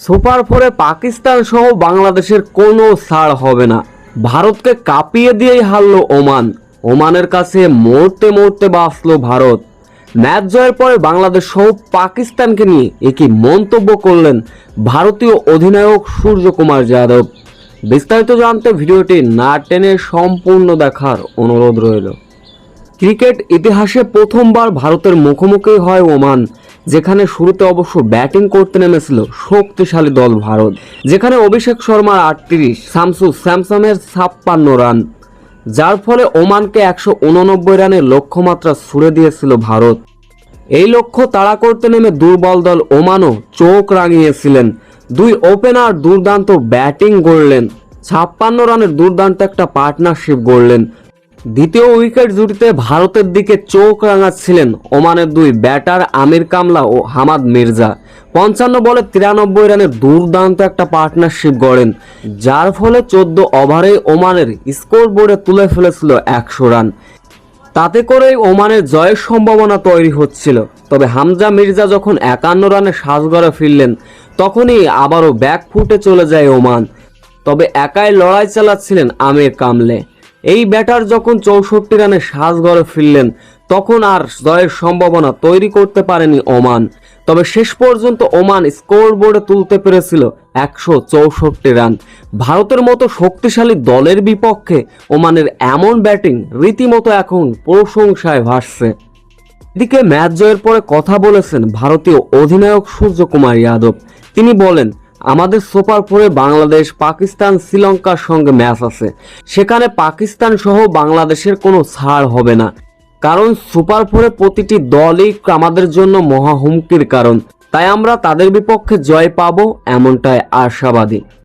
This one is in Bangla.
সুপার ফোরে পাকিস্তান সহ বাংলাদেশের কোনো ছাড় হবে না। ভারতকে কাঁপিয়ে দিয়েই হারলো ওমান। ওমানের কাছে মরতে মরতে বাঁচলো ভারত। ম্যাচ জয়ের পরে বাংলাদেশ সহ পাকিস্তানকে নিয়ে একই মন্তব্য করলেন ভারতীয় অধিনায়ক সূর্যকুমার যাদব। বিস্তারিত জানতে ভিডিওটি না টেনে সম্পূর্ণ দেখার অনুরোধ রইল। ক্রিকেট ইতিহাসে প্রথমবার ভারতের মুখোমুখি হয় ওমান, যেখানে শুরুতে অবশ্য ব্যাটিং করতে নেমেছিল শক্তিশালী দল ভারত, যেখানে অভিষেক শর্মার আটত্রিশ শামসু স্যামসনের ছাপ্পান্ন রান। যার ফলে ওমানকে একশো উননব্বই রানের লক্ষ্যমাত্রা ছুড়ে দিয়েছিল ভারত। এই লক্ষ্য তাড়া করতে নেমে দুর্বল দল ওমানও চোখ রাঙিয়েছিলেন। দুই ওপেনার দুর্দান্ত ব্যাটিং গড়লেন। ছাপ্পান্ন রানের দুর্দান্ত একটা পার্টনারশিপ গড়লেন দ্বিতীয় উইকেট জুটিতে ভারতের দিকে চোখ রাঙাচ্ছিলেন ওমানের দুই ব্যাটার আমির কামলা ও হামাদ মির্জা। পঞ্চান্ন বলে তিরানব্বই রানের দুর্দান্ত একটা পার্টনারশিপ গড়েন, যার ফলে চোদ্দ ওভারে ওমানের স্কোর বোর্ডে তুলে ফেলেছিল একশো রান। তাতে করেই ওমানের জয়ের সম্ভাবনা তৈরি হচ্ছিল। তবে হামজা মির্জা যখন একান্ন রানে সাজগড়ে ফিরলেন, তখনই আবারও ব্যাক ফুটে চলে যায় ওমান। তবে একাই লড়াই চালাচ্ছিলেন আমির কামলে। এই ব্যাটার যখন চৌষট্টি রানে সাজগড়ে ফিরলেন, তখন আর জয়ের সম্ভাবনা তৈরি করতে পারেনি ওমান। তবে শেষ পর্যন্ত ওমান স্কোর বোর্ডে তুলতে পেরেছিল একশো চৌষট্টি রান। ভারতের মতো শক্তিশালী দলের বিপক্ষে ওমানের এমন ব্যাটিং রীতিমতো এখন প্রশংসায় ভাসছে। এদিকে ম্যাচ জয়ের পরে কথা বলেছেন ভারতীয় অধিনায়ক সূর্যকুমার যাদব। তিনি বলেন আমাদের সুপার ফোরে বাংলাদেশ, পাকিস্তান, শ্রীলঙ্কার সঙ্গে ম্যাচ আছে। সেখানে পাকিস্তান সহ বাংলাদেশের কোনো ছাড় হবে না। কারণ সুপার ফোরে প্রতিটি দলই আমাদের জন্য মহা হুমকির কারণ। তাই আমরা তাদের বিপক্ষে জয় পাবো এমনটাই আশাবাদী।